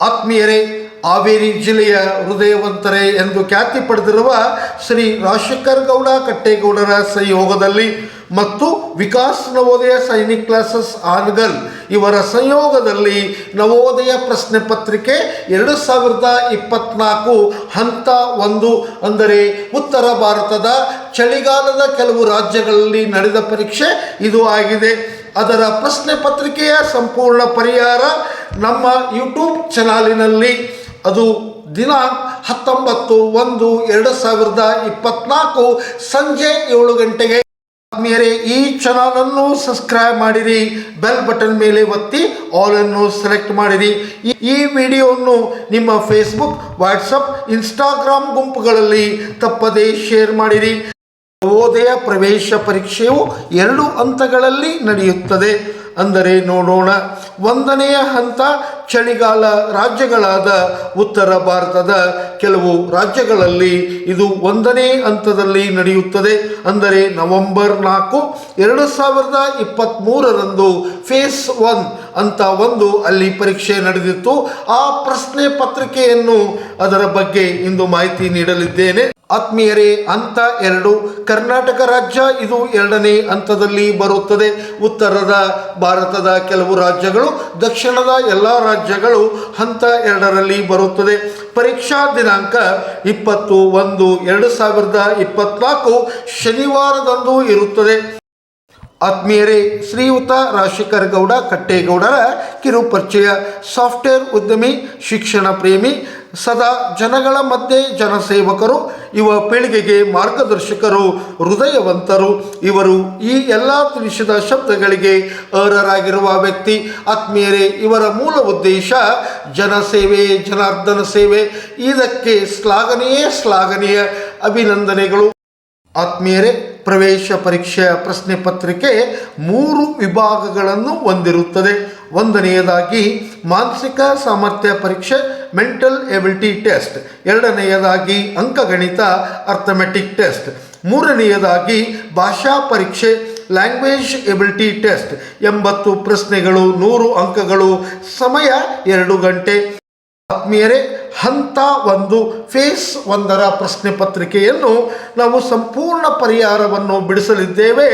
ಆತ್ಮೀಯರೇ, ಹಾವೇರಿ ಜಿಲ್ಲೆಯ ಹೃದಯವಂತರೇ ಎಂದು ಖ್ಯಾತಿ ಪಡೆದಿರುವ ಶ್ರೀ ರಾಜಶೇಖರ್ ಗೌಡ ಕಟ್ಟೇಗೌಡರ ಸಂಯೋಗದಲ್ಲಿ ಮತ್ತು ವಿಕಾಸ್ ನವೋದಯ ಸೈನಿಕ್ ಕ್ಲಾಸಸ್ ಆನ್ಗಲ್ ಇವರ ಸಂಯೋಗದಲ್ಲಿ ನವೋದಯ ಪ್ರಶ್ನೆ ಪತ್ರಿಕೆ ಎರಡು ಸಾವಿರದ ಇಪ್ಪತ್ನಾಲ್ಕು ಹಂತ ಒಂದು ಅಂದರೆ ಉತ್ತರ ಭಾರತದ ಚಳಿಗಾಲದ ಕೆಲವು ರಾಜ್ಯಗಳಲ್ಲಿ ನಡೆದ ಪರೀಕ್ಷೆ ಇದು ಆಗಿದೆ. ಅದರ ಪ್ರಶ್ನೆ ಪತ್ರಿಕೆಯ ಸಂಪೂರ್ಣ ಪರಿಹಾರ ನಮ್ಮ ಯೂಟ್ಯೂಬ್ ಚಾನಲಿನಲ್ಲಿ. ಅದು ದಿನ ಹತ್ತೊಂಬತ್ತು ಒಂದು ಎರಡು ಸಾವಿರದ ಇಪ್ಪತ್ನಾಲ್ಕು ಸಂಜೆ ಏಳು ಗಂಟೆಗೆ. ಮೇರೆ ಈ ಚಾನಲನ್ನು ಸಬ್ಸ್ಕ್ರೈಬ್ ಮಾಡಿರಿ, ಬೆಲ್ ಬಟನ್ ಮೇಲೆ ಒತ್ತಿ, ಆಲ್ ಅನ್ನು ಸೆಲೆಕ್ಟ್ ಮಾಡಿರಿ. ಈ- ವಿಡಿಯೋವನ್ನು ನಿಮ್ಮ ಫೇಸ್ಬುಕ್ ವಾಟ್ಸಪ್ ಇನ್ಸ್ಟಾಗ್ರಾಮ್ ಗುಂಪುಗಳಲ್ಲಿ ತಪ್ಪದೇ ಶೇರ್ ಮಾಡಿರಿ. ನವೋದಯ ಪ್ರವೇಶ ಪರೀಕ್ಷೆಯು ಎರಡು ಹಂತಗಳಲ್ಲಿ ನಡೆಯುತ್ತದೆ. ಅಂದರೆ ನೋಡೋಣ. ಒಂದನೆಯ ಹಂತ ಚಳಿಗಾಲ ರಾಜ್ಯಗಳಾದ ಉತ್ತರ ಭಾರತದ ಕೆಲವು ರಾಜ್ಯಗಳಲ್ಲಿ ಇದು ಒಂದನೇ ಹಂತದಲ್ಲಿ ನಡೆಯುತ್ತದೆ. ಅಂದರೆ ನವೆಂಬರ್ ನಾಲ್ಕು, ಎರಡು ಸಾವಿರದ ಇಪ್ಪತ್ತ್ಮೂರರಂದು ಫೇಸ್ ಒನ್ ಅಂತ ಒಂದು ಅಲ್ಲಿ ಪರೀಕ್ಷೆ ನಡೆದಿತ್ತು. ಆ ಪ್ರಶ್ನೆ ಪತ್ರಿಕೆಯನ್ನು ಅದರ ಬಗ್ಗೆ ಇಂದು ಮಾಹಿತಿ ನೀಡಲಿದ್ದೇನೆ. ಆತ್ಮೀಯರೇ, ಅಂತ ಎರಡು. ಕರ್ನಾಟಕ ರಾಜ್ಯ ಇದು ಎರಡನೇ ಹಂತದಲ್ಲಿ ಬರುತ್ತದೆ. ಉತ್ತರದ ಭಾರತದ ಕೆಲವು ರಾಜ್ಯಗಳು, ದಕ್ಷಿಣದ ಎಲ್ಲ ರಾಜ್ಯಗಳು ಹಂತ ಎರಡರಲ್ಲಿ ಬರುತ್ತದೆ. ಪರೀಕ್ಷಾ ದಿನಾಂಕ ಇಪ್ಪತ್ತು ಒಂದು, ಎರಡು ಸಾವಿರದ ಇಪ್ಪತ್ನಾಲ್ಕು ಶನಿವಾರದಂದು ಇರುತ್ತದೆ. ಆತ್ಮೀಯರೇ, ಶ್ರೀಯುತ ರಾಜಶೇಖರ್ ಗೌಡ ಕಟ್ಟೇಗೌಡರ ಕಿರುಪರಿಚಯ, ಸಾಫ್ಟ್ವೇರ್ ಉದ್ಯಮಿ, ಶಿಕ್ಷಣ ಪ್ರೇಮಿ ಸದಾ ಜನಗಳ ಮಧ್ಯೆ ಜನಸೇವಕರು ಯುವ ಪೀಳಿಗೆಗೆ ಮಾರ್ಗದರ್ಶಕರು, ಹೃದಯವಂತರು. ಇವರು ಈ ಎಲ್ಲ ತಿಳಿಸಿದ ಶಬ್ದಗಳಿಗೆ ಅರ್ಹರಾಗಿರುವ ವ್ಯಕ್ತಿ. ಆತ್ಮೀಯರೇ, ಇವರ ಮೂಲ ಉದ್ದೇಶ ಜನಸೇವೆ, ಜನಾರ್ದನ ಸೇವೆ. ಇದಕ್ಕೆ ಶ್ಲಾಘನೀಯ ಶ್ಲಾಘನೀಯ ಅಭಿನಂದನೆಗಳು. ಆತ್ಮೀಯರೇ ಪ್ರವೇಶ ಪರೀಕ್ಷೆಯ ಪ್ರಶ್ನೆ ಪತ್ರಿಕೆ ಮೂರು ವಿಭಾಗಗಳನ್ನು ಹೊಂದಿರುತ್ತದೆ. ಒಂದನೆಯದಾಗಿ ಮಾನಸಿಕ ಸಾಮರ್ಥ್ಯ ಪರೀಕ್ಷೆ ಮೆಂಟಲ್ ಎಬಿಲಿಟಿ ಟೆಸ್ಟ್ ಎರಡನೆಯದಾಗಿ ಅಂಕಗಣಿತ ಅರ್ಥಮೆಟಿಕ್ ಟೆಸ್ಟ್ ಮೂರನೆಯದಾಗಿ ಭಾಷಾ ಪರೀಕ್ಷೆ ಲ್ಯಾಂಗ್ವೇಜ್ ಎಬಿಲಿಟಿ ಟೆಸ್ಟ್ ಎಂಬತ್ತು ಪ್ರಶ್ನೆಗಳು, ನೂರು ಅಂಕಗಳು, ಸಮಯ ಎರಡು ಗಂಟೆ. ಆತ್ಮೀಯರೇ ಹಂತ ಒಂದು ಫೇಸ್ ಒಂದರ ಪ್ರಶ್ನೆ ಪತ್ರಿಕೆಯನ್ನು ನಾವು ಸಂಪೂರ್ಣ ಪರಿಹಾರವನ್ನು ಬಿಡಿಸಲಿದ್ದೇವೆ.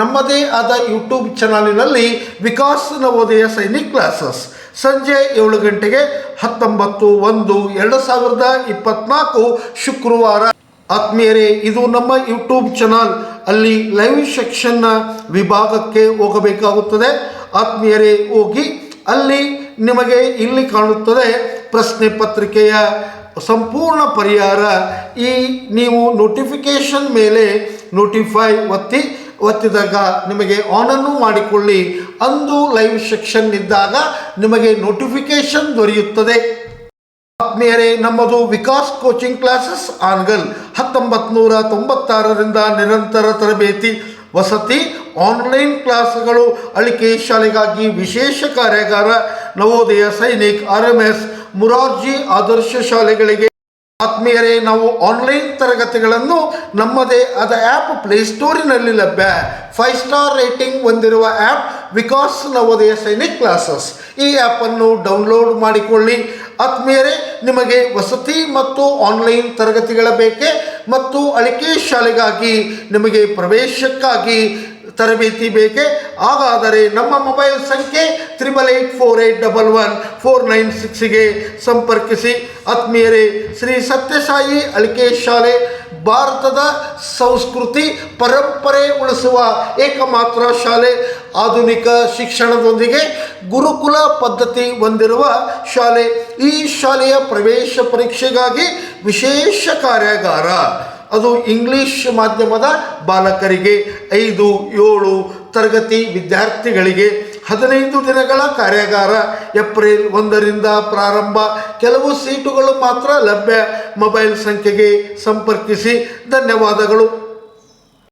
ನಮ್ಮದೇ ಆದ ಯೂಟ್ಯೂಬ್ ಚಾನಲಿನಲ್ಲಿ ವಿಕಾಸ್ ನವೋದಯ ಸೈನಿಕ್ ಕ್ಲಾಸಸ್. ಸಂಜೆ ಏಳು ಗಂಟೆಗೆ ಹತ್ತೊಂಬತ್ತು ಒಂದು ಎರಡು ಸಾವಿರದ ಇಪ್ಪತ್ನಾಲ್ಕು ಶುಕ್ರವಾರ. ಆತ್ಮೀಯರೇ, ಇದು ನಮ್ಮ ಯೂಟ್ಯೂಬ್ ಚಾನಲ್. ಅಲ್ಲಿ ಲೈವ್ ಸೆಕ್ಷನ್ನ ವಿಭಾಗಕ್ಕೆ ಹೋಗಬೇಕಾಗುತ್ತದೆ. ಆತ್ಮೀಯರೇ, ಹೋಗಿ ಅಲ್ಲಿ ನಿಮಗೆ ಇಲ್ಲಿ ಕಾಣುತ್ತದೆ ಪ್ರಶ್ನೆ ಪತ್ರಿಕೆಯ ಸಂಪೂರ್ಣ ಪರಿಹಾರ ಈ ನೀವು ನೋಟಿಫಿಕೇಶನ್ ಮೇಲೆ ನೋಟಿಫೈ ಒತ್ತಿ, ಒತ್ತಿದಾಗ ನಿಮಗೆ ಆನನ್ನು ಮಾಡಿಕೊಳ್ಳಿ. ಅಂದು ಲೈವ್ ಸೆಕ್ಷನ್ ಇದ್ದಾಗ ನಿಮಗೆ ನೋಟಿಫಿಕೇಶನ್ ದೊರೆಯುತ್ತದೆ. ಆತ್ಮೀಯರೇ, ನಮ್ಮದು ವಿಕಾಸ್ ಕೋಚಿಂಗ್ ಕ್ಲಾಸಸ್ ಆನ್ಗಲ್ ಹತ್ತೊಂಬತ್ತು ನೂರ ತೊಂಬತ್ತಾರರಿಂದ ನಿರಂತರ ತರಬೇತಿ. ವಸತಿ ಆನ್ಲೈನ್ ಕ್ಲಾಸ್ಗಳು ಅಳಿಕೆ ಶಾಲೆಗಾಗಿ ವಿಶೇಷ ಕಾರ್ಯಾಗಾರ, Navodaya, Sainik R M S Morarji Adarsha ಶಾಲೆಗಳಿಗೆ ಆತ್ಮೀಯರೇ, ನಾವು ಆನ್ಲೈನ್ ತರಗತಿಗಳನ್ನು ನಮ್ಮದೇ ಆದ ಆ್ಯಪ್ ಪ್ಲೇಸ್ಟೋರಿನಲ್ಲಿ ಲಭ್ಯ. ಫೈವ್ ಸ್ಟಾರ್ ರೇಟಿಂಗ್ ಹೊಂದಿರುವ ಆ್ಯಪ್ ವಿಕಾಸ್ ನವೋದಯ ಸೈನಿಕ್ ಕ್ಲಾಸಸ್ ಈ ಆ್ಯಪನ್ನು ಡೌನ್ಲೋಡ್ ಮಾಡಿಕೊಳ್ಳಿ. ಆತ್ಮೀಯರೇ, ನಿಮಗೆ ವಸತಿ ಮತ್ತು ಆನ್ಲೈನ್ ತರಗತಿಗಳ ಬೇಕೆ ಮತ್ತು ಅಳಿಕೆ ಶಾಲೆಗಾಗಿ ನಿಮಗೆ ಪ್ರವೇಶಕ್ಕಾಗಿ ತರಬೇತಿ ಬೇಕೆ? ಹಾಗಾದರೆ ನಮ್ಮ ಮೊಬೈಲ್ ಸಂಖ್ಯೆ triple eight four eight double one four nine ಸಿಕ್ಸ್ಗೆ ಸಂಪರ್ಕಿಸಿ. ಆತ್ಮೀಯರೇ, ಶ್ರೀ ಸತ್ಯಸಾಯಿ ಅಳಿಕೆ ಶಾಲೆ ಭಾರತದ ಸಂಸ್ಕೃತಿ ಪರಂಪರೆ ಉಳಿಸುವ ಏಕಮಾತ್ರ ಶಾಲೆ. ಆಧುನಿಕ ಶಿಕ್ಷಣದೊಂದಿಗೆ ಗುರುಕುಲ ಪದ್ಧತಿ ಹೊಂದಿರುವ ಶಾಲೆ. ಈ ಶಾಲೆಯ ಪ್ರವೇಶ ಪರೀಕ್ಷೆಗಾಗಿ ವಿಶೇಷ ಕಾರ್ಯಾಗಾರ. ಅದು ಇಂಗ್ಲಿಷ್ ಮಾಧ್ಯಮದ ಬಾಲಕರಿಗೆ ಐದು, ಏಳು ತರಗತಿ ವಿದ್ಯಾರ್ಥಿಗಳಿಗೆ ಹದಿನೈದು ದಿನಗಳ ಕಾರ್ಯಾಗಾರ ಏಪ್ರಿಲ್ ಒಂದರಿಂದ ಪ್ರಾರಂಭ. ಕೆಲವು ಸೀಟುಗಳು ಮಾತ್ರ ಲಭ್ಯ. ಮೊಬೈಲ್ ಸಂಖ್ಯೆಗೆ ಸಂಪರ್ಕಿಸಿ. ಧನ್ಯವಾದಗಳು.